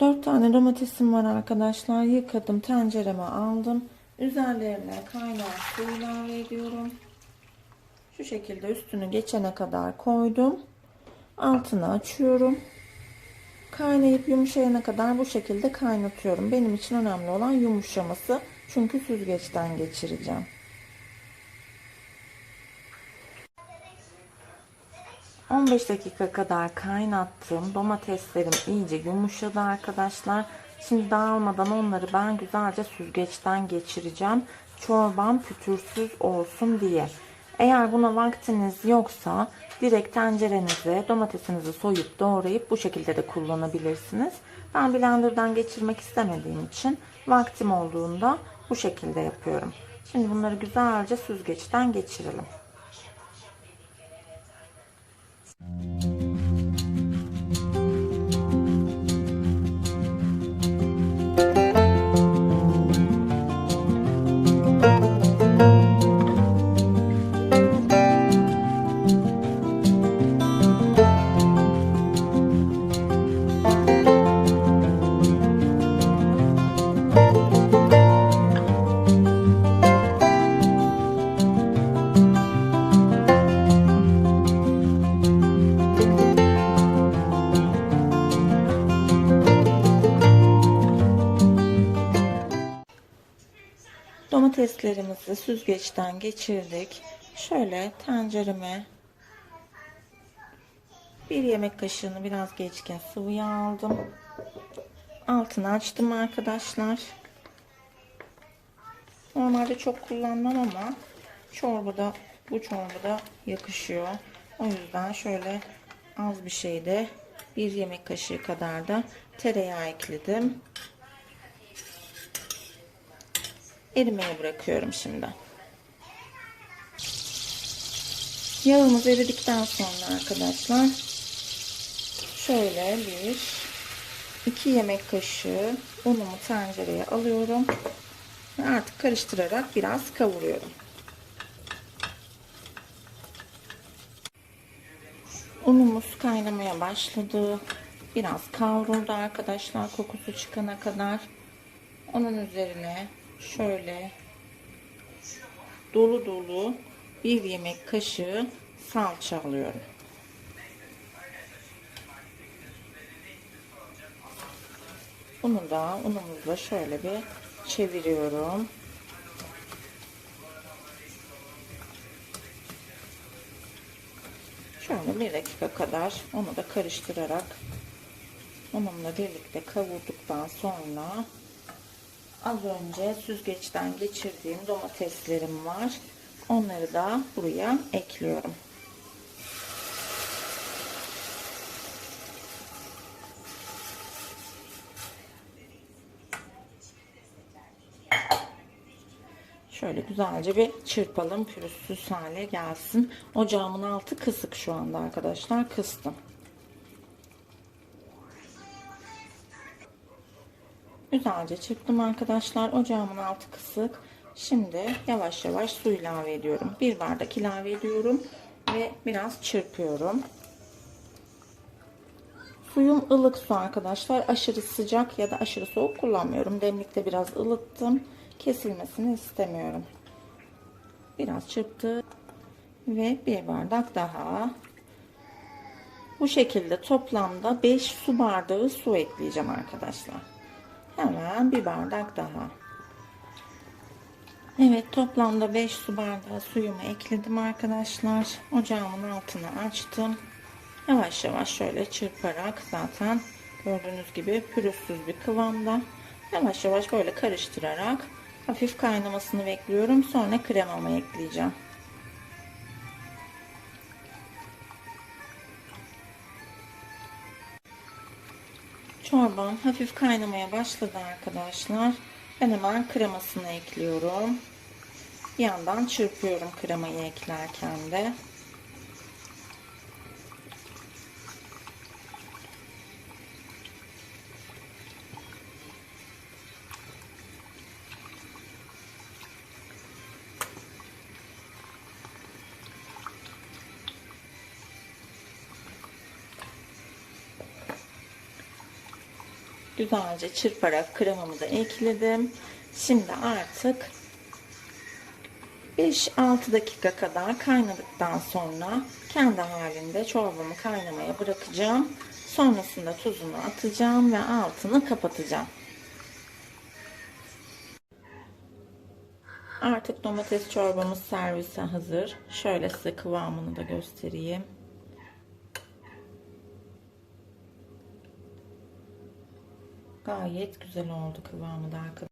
4 tane domatesim var arkadaşlar. Yıkadım, tencereme aldım. Üzerlerine kaynar su ilave ediyorum. Şu şekilde üstünü geçene kadar koydum. Altını açıyorum. Kaynayıp yumuşayana kadar bu şekilde kaynatıyorum. Benim için önemli olan yumuşaması. Çünkü süzgeçten geçireceğim. ...15 dakika kadar kaynattım. Domateslerim iyice yumuşadı arkadaşlar. Şimdi dağılmadan onları ben güzelce süzgeçten geçireceğim. Çorbam pütürsüz olsun diye. Eğer buna vaktiniz yoksa direkt tencerenize domatesinizi soyup doğrayıp bu şekilde de kullanabilirsiniz. Ben blenderdan geçirmek istemediğim için vaktim olduğunda bu şekilde yapıyorum. Şimdi bunları güzelce süzgeçten geçirelim. Domateslerimizi süzgeçten geçirdik. Şöyle tencereme bir yemek kaşığını biraz geçken sıvı yağ aldım. Altını açtım arkadaşlar. Normalde çok kullanmam ama çorbada bu çorbada yakışıyor. O yüzden şöyle az bir şeyde bir yemek kaşığı kadar da tereyağı ekledim. Erimeye bırakıyorum şimdi. Yağımız eridikten sonra arkadaşlar şöyle bir iki yemek kaşığı unumu tencereye alıyorum ve artık karıştırarak biraz kavuruyorum. Unumuz kaynamaya başladı. Biraz kavruldu arkadaşlar kokusu çıkana kadar. Onun üzerine şöyle dolu dolu bir yemek kaşığı salça alıyorum. Bunu da unumuzla şöyle bir çeviriyorum. Şöyle bir dakika kadar onu da karıştırarak onunla birlikte kavurduktan sonra az önce süzgeçten geçirdiğim domateslerim var. Onları da buraya ekliyorum. Şöyle güzelce bir çırpalım pürüzsüz hale gelsin. Ocağımın altı kısık şu anda arkadaşlar. Kıstım. Güzelce çırptım arkadaşlar. Ocağımın altı kısık. Şimdi yavaş yavaş su ilave ediyorum. Bir bardak ilave ediyorum ve biraz çırpıyorum. Suyum ılık su arkadaşlar. Aşırı sıcak ya da aşırı soğuk kullanmıyorum. Demlikte biraz ılıttım. Kesilmesini istemiyorum. Biraz çırptı ve bir bardak daha. Bu şekilde toplamda 5 su bardağı su ekleyeceğim arkadaşlar. Hemen bir bardak daha. Evet toplamda 5 su bardağı suyumu ekledim arkadaşlar. Ocağımın altını açtım. Yavaş yavaş şöyle çırparak zaten gördüğünüz gibi pürüzsüz bir kıvamda. Yavaş yavaş böyle karıştırarak hafif kaynamasını bekliyorum. Sonra kremamı ekleyeceğim. Çorbam hafif kaynamaya başladı arkadaşlar. Ben hemen kremasını ekliyorum. Bir yandan çırpıyorum kremayı eklerken de. Güzelce çırparak kremamı da ekledim. Şimdi artık 5-6 dakika kadar kaynadıktan sonra kendi halinde çorbamı kaynamaya bırakacağım. Sonrasında tuzunu atacağım ve altını kapatacağım. Artık domates çorbamız servise hazır. Şöyle size kıvamını da göstereyim. Gayet güzel oldu kıvamı da arkadaşlar.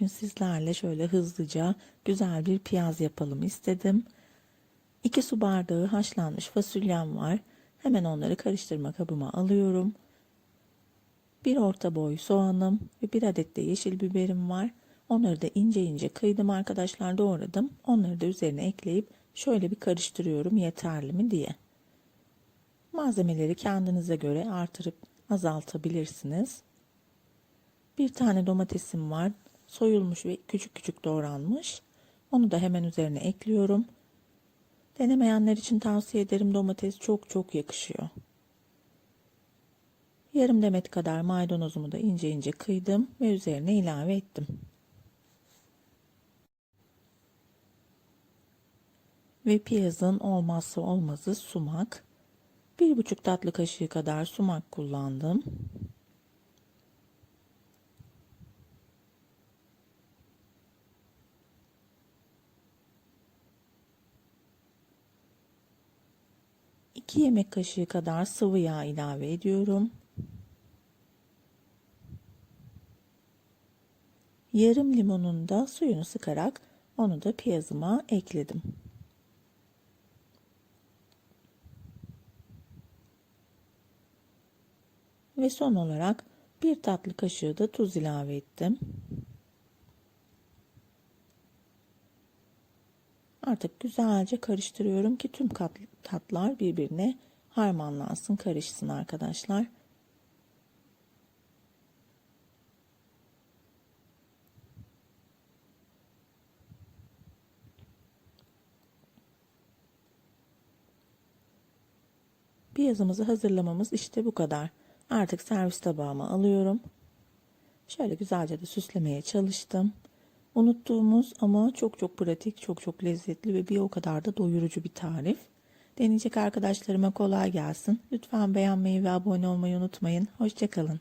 Bugün sizlerle şöyle hızlıca güzel bir piyaz yapalım istedim. 2 su bardağı haşlanmış fasulyem var. Hemen onları karıştırma kabıma alıyorum. Bir orta boy soğanım ve bir adet de yeşil biberim var. Onları da ince ince kıydım arkadaşlar doğradım. Onları da üzerine ekleyip şöyle bir karıştırıyorum yeterli mi diye. Malzemeleri kendinize göre artırıp azaltabilirsiniz. Bir tane domatesim var. Soyulmuş ve küçük küçük doğranmış. Onu da hemen üzerine ekliyorum. Denemeyenler için tavsiye ederim domates çok çok yakışıyor. Yarım demet kadar maydanozumu da ince ince kıydım ve üzerine ilave ettim. Ve piyazın olmazsa olmazı sumak. Bir buçuk tatlı kaşığı kadar sumak kullandım. İki yemek kaşığı kadar sıvı yağ ilave ediyorum. Yarım limonun da suyunu sıkarak onu da piyazıma ekledim. Ve son olarak bir tatlı kaşığı da tuz ilave ettim. Artık güzelce karıştırıyorum ki tüm tatlar birbirine harmanlansın, karışsın arkadaşlar. Piyazımızı hazırlamamız işte bu kadar. Artık servis tabağıma alıyorum. Şöyle güzelce de süslemeye çalıştım. Unuttuğumuz ama çok çok pratik, çok çok lezzetli ve bir o kadar da doyurucu bir tarif. Deneyecek arkadaşlarıma kolay gelsin. Lütfen beğenmeyi ve abone olmayı unutmayın. Hoşçakalın.